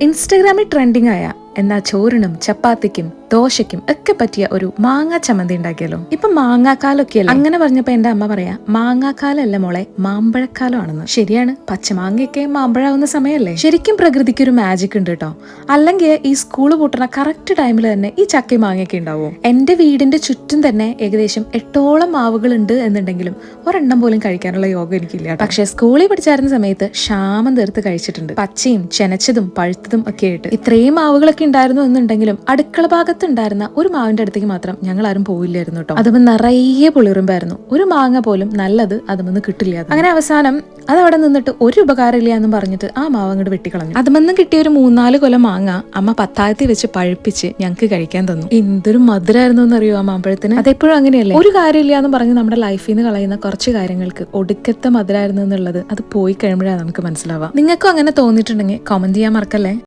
ഇൻസ്റ്റഗ്രാമിൽ ട്രെൻഡിങ് ആയ എന്നാൽ ചോറിനും ചപ്പാത്തിക്കും ദോശയ്ക്കും ഒക്കെ പറ്റിയ ഒരു മാങ്ങ ചമ്മന്തി ഉണ്ടാക്കിയല്ലോ. ഇപ്പൊ മാങ്ങാക്കാലൊക്കെ അങ്ങനെ പറഞ്ഞപ്പോ എന്റെ അമ്മ പറയാ? മാങ്ങാക്കാലല്ല മോളെ മാമ്പഴക്കാലമാണെന്ന്. ശരിയാണ് പച്ചമാങ്ങയൊക്കെ മാമ്പഴാവുന്ന സമയമല്ലേ ശരിക്കും പ്രകൃതിക്ക് ഒരു മാജിക് ഉണ്ട് കേട്ടോ. അല്ലെങ്കിൽ ഈ സ്കൂൾ പൂട്ടണ കറക്റ്റ് ടൈമിൽ തന്നെ ഈ ചക്ക മാങ്ങയൊക്കെ ഉണ്ടാവും? എന്റെ വീടിന്റെ ചുറ്റും തന്നെ ഏകദേശം എട്ടോളം മാവുകൾ ഉണ്ട് എന്നുണ്ടെങ്കിലും ഒരെണ്ണം പോലും കഴിക്കാനുള്ള യോഗം എനിക്കില്ല പക്ഷേ സ്കൂളിൽ പഠിച്ചായിരുന്ന സമയത്ത് ക്ഷാമം തീർത്ത് കഴിച്ചിട്ടുണ്ട്. പച്ചയും ചെനച്ചതും പഴുത്തതും ഒക്കെ ആയിട്ട്. ഇത്രയും മാവുകളൊക്കെ ഉണ്ടായിരുന്നു എന്നുണ്ടെങ്കിലും അടുക്കള ഭാഗത്ത് ഉണ്ടായിരുന്ന ഒരു മാവിന്റെ അടുത്തേക്ക് മാത്രം ഞങ്ങൾ ആരും പോയില്ലായിരുന്നു കേട്ടോ. അതുമ്പോൾ നിറയെ പുളിറുമ്പായിരുന്നു ഒരു മാങ്ങ പോലും നല്ലത് അതുമെന്ന് കിട്ടില്ല അങ്ങനെ അവസാനം അത് അവിടെ നിന്നിട്ട് ഒരു ഉപകാരമില്ല എന്നും പറഞ്ഞിട്ട് ആ മാവ് അങ്ങോട്ട് വെട്ടിക്കളഞ്ഞു. അതുമെന്ന് കിട്ടിയ ഒരു മൂന്നാൽ കൊല്ലം മാങ്ങ അമ്മ പത്തായത്തിൽ വെച്ച് പഴുപ്പിച്ച് ഞങ്ങൾക്ക് കഴിക്കാൻ തന്നു. എന്തൊരു മധുരായിരുന്നു എന്നറിയോ ആ മാമ്പഴത്തിന്? അതെപ്പോഴും അങ്ങനെയല്ലേ? ഒരു കാര്യമില്ല എന്ന് പറഞ്ഞ് നമ്മുടെ ലൈഫിൽ നിന്ന് കളയുന്ന കുറച്ച് കാര്യങ്ങൾക്ക് ഒടുക്കത്തെ മധുരായിരുന്നു എന്നുള്ളത് അത് പോയി കഴിയുമ്പോഴാണ് നമുക്ക് മനസ്സിലാവാം നിങ്ങൾക്കും അങ്ങനെ തോന്നിയിട്ടുണ്ടെങ്കിൽ കമന്റ് ചെയ്യാൻ മറക്കല്ലേ?